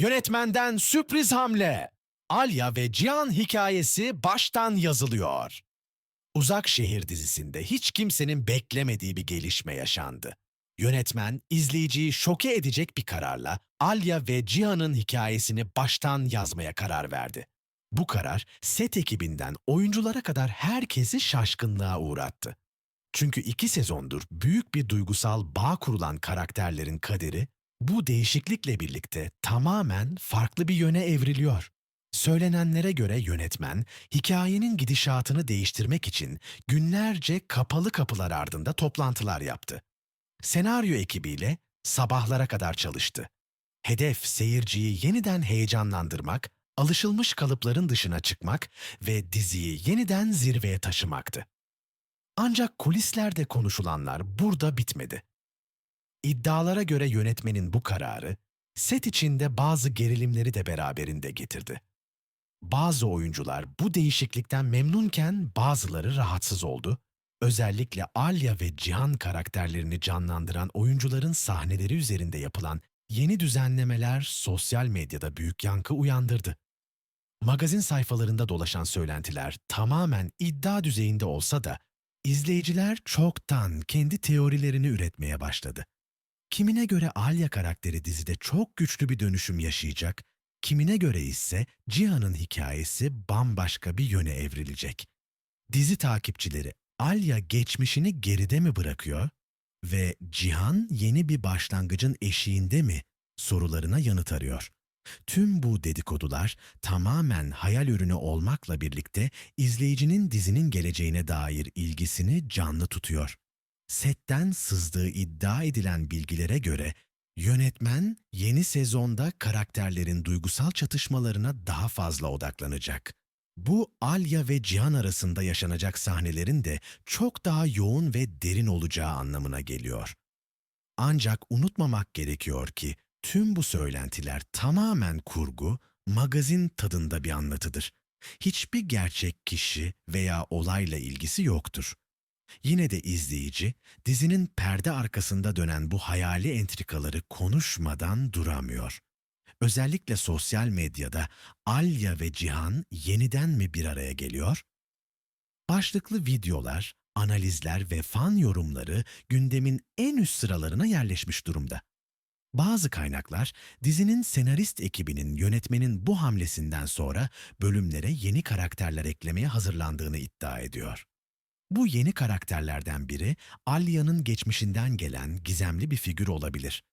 Yönetmenden sürpriz hamle. Alya ve Cihan hikayesi baştan yazılıyor. Uzak Şehir dizisinde hiç kimsenin beklemediği bir gelişme yaşandı. Yönetmen, izleyiciyi şoke edecek bir kararla Alya ve Cihan'ın hikayesini baştan yazmaya karar verdi. Bu karar set ekibinden oyunculara kadar herkesi şaşkınlığa uğrattı. Çünkü iki sezondur büyük bir duygusal bağ kurulan karakterlerin kaderi bu değişiklikle birlikte tamamen farklı bir yöne evriliyor. Söylenenlere göre yönetmen, hikayenin gidişatını değiştirmek için günlerce kapalı kapılar ardında toplantılar yaptı. Senaryo ekibiyle sabahlara kadar çalıştı. Hedef seyirciyi yeniden heyecanlandırmak, alışılmış kalıpların dışına çıkmak ve diziyi yeniden zirveye taşımaktı. Ancak kulislerde konuşulanlar burada bitmedi. İddialara göre yönetmenin bu kararı, set içinde bazı gerilimleri de beraberinde getirdi. Bazı oyuncular bu değişiklikten memnunken bazıları rahatsız oldu. Özellikle Alya ve Cihan karakterlerini canlandıran oyuncuların sahneleri üzerinde yapılan yeni düzenlemeler sosyal medyada büyük yankı uyandırdı. Magazin sayfalarında dolaşan söylentiler tamamen iddia düzeyinde olsa da izleyiciler çoktan kendi teorilerini üretmeye başladı. Kimine göre Alya karakteri dizide çok güçlü bir dönüşüm yaşayacak, kimine göre ise Cihan'ın hikayesi bambaşka bir yöne evrilecek. Dizi takipçileri Alya geçmişini geride mi bırakıyor ve Cihan yeni bir başlangıcın eşiğinde mi sorularına yanıt arıyor. Tüm bu dedikodular tamamen hayal ürünü olmakla birlikte izleyicinin dizinin geleceğine dair ilgisini canlı tutuyor. Setten sızdığı iddia edilen bilgilere göre yönetmen yeni sezonda karakterlerin duygusal çatışmalarına daha fazla odaklanacak. Bu Alya ve Cihan arasında yaşanacak sahnelerin de çok daha yoğun ve derin olacağı anlamına geliyor. Ancak unutmamak gerekiyor ki tüm bu söylentiler tamamen kurgu, magazin tadında bir anlatıdır. Hiçbir gerçek kişi veya olayla ilgisi yoktur. Yine de izleyici, dizinin perde arkasında dönen bu hayali entrikaları konuşmadan duramıyor. Özellikle sosyal medyada Alya ve Cihan yeniden mi bir araya geliyor? Başlıklı videolar, analizler ve fan yorumları gündemin en üst sıralarına yerleşmiş durumda. Bazı kaynaklar dizinin senarist ekibinin yönetmenin bu hamlesinden sonra bölümlere yeni karakterler eklemeye hazırlandığını iddia ediyor. Bu yeni karakterlerden biri Alya'nın geçmişinden gelen gizemli bir figür olabilir.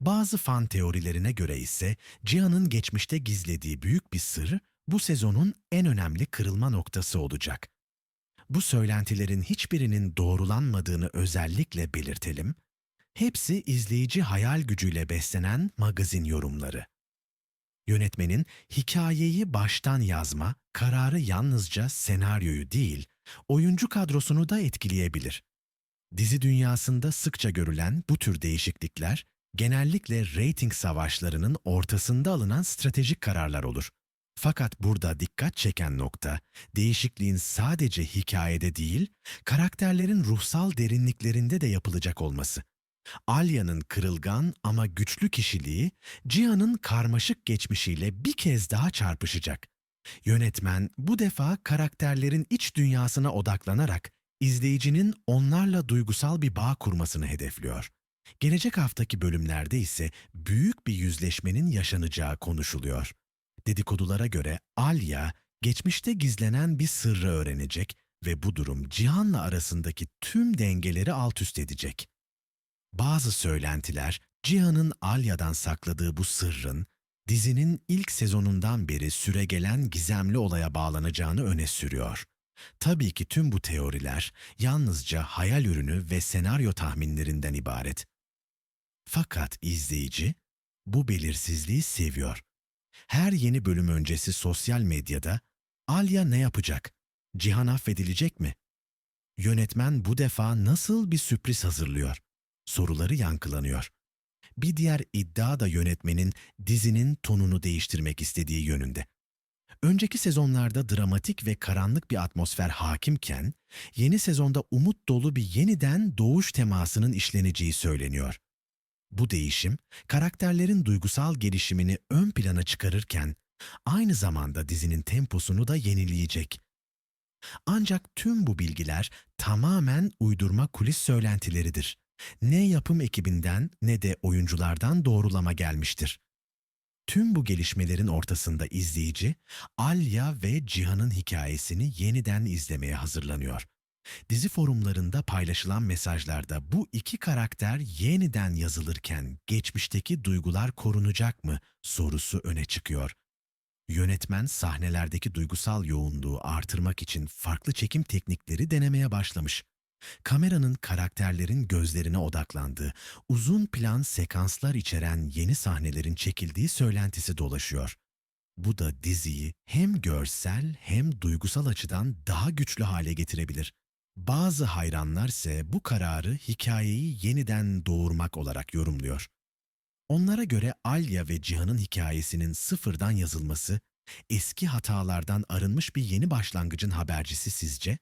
Bazı fan teorilerine göre ise Cihan'ın geçmişte gizlediği büyük bir sır bu sezonun en önemli kırılma noktası olacak. Bu söylentilerin hiçbirinin doğrulanmadığını özellikle belirtelim. Hepsi izleyici hayal gücüyle beslenen magazin yorumları. Yönetmenin hikayeyi baştan yazma kararı yalnızca senaryoyu değil, oyuncu kadrosunu da etkileyebilir. Dizi dünyasında sıkça görülen bu tür değişiklikler genellikle reyting savaşlarının ortasında alınan stratejik kararlar olur. Fakat burada dikkat çeken nokta, değişikliğin sadece hikayede değil, karakterlerin ruhsal derinliklerinde de yapılacak olması. Alya'nın kırılgan ama güçlü kişiliği, Cihan'ın karmaşık geçmişiyle bir kez daha çarpışacak. Yönetmen bu defa karakterlerin iç dünyasına odaklanarak izleyicinin onlarla duygusal bir bağ kurmasını hedefliyor. Gelecek haftaki bölümlerde ise büyük bir yüzleşmenin yaşanacağı konuşuluyor. Dedikodulara göre Alya, geçmişte gizlenen bir sırrı öğrenecek ve bu durum Cihan'la arasındaki tüm dengeleri alt üst edecek. Bazı söylentiler, Cihan'ın Alya'dan sakladığı bu sırrın, dizinin ilk sezonundan beri süregelen gizemli olaya bağlanacağını öne sürüyor. Tabii ki tüm bu teoriler yalnızca hayal ürünü ve senaryo tahminlerinden ibaret. Fakat izleyici bu belirsizliği seviyor. Her yeni bölüm öncesi sosyal medyada Alya ne yapacak? Cihan affedilecek mi? Yönetmen bu defa nasıl bir sürpriz hazırlıyor? Soruları yankılanıyor. Bir diğer iddia da yönetmenin dizinin tonunu değiştirmek istediği yönünde. Önceki sezonlarda dramatik ve karanlık bir atmosfer hakimken, yeni sezonda umut dolu bir yeniden doğuş temasının işleneceği söyleniyor. Bu değişim, karakterlerin duygusal gelişimini ön plana çıkarırken, aynı zamanda dizinin temposunu da yenileyecek. Ancak tüm bu bilgiler tamamen uydurma kulis söylentileridir. Ne yapım ekibinden ne de oyunculardan doğrulama gelmiştir. Tüm bu gelişmelerin ortasında izleyici, Alya ve Cihan'ın hikayesini yeniden izlemeye hazırlanıyor. Dizi forumlarında paylaşılan mesajlarda bu iki karakter yeniden yazılırken geçmişteki duygular korunacak mı sorusu öne çıkıyor. Yönetmen sahnelerdeki duygusal yoğunluğu artırmak için farklı çekim teknikleri denemeye başlamış. Kameranın karakterlerin gözlerine odaklandığı, uzun plan sekanslar içeren yeni sahnelerin çekildiği söylentisi dolaşıyor. Bu da diziyi hem görsel hem duygusal açıdan daha güçlü hale getirebilir. Bazı hayranlar ise bu kararı hikayeyi yeniden doğurmak olarak yorumluyor. Onlara göre Alya ve Cihan'ın hikayesinin sıfırdan yazılması, eski hatalardan arınmış bir yeni başlangıcın habercisi sizce?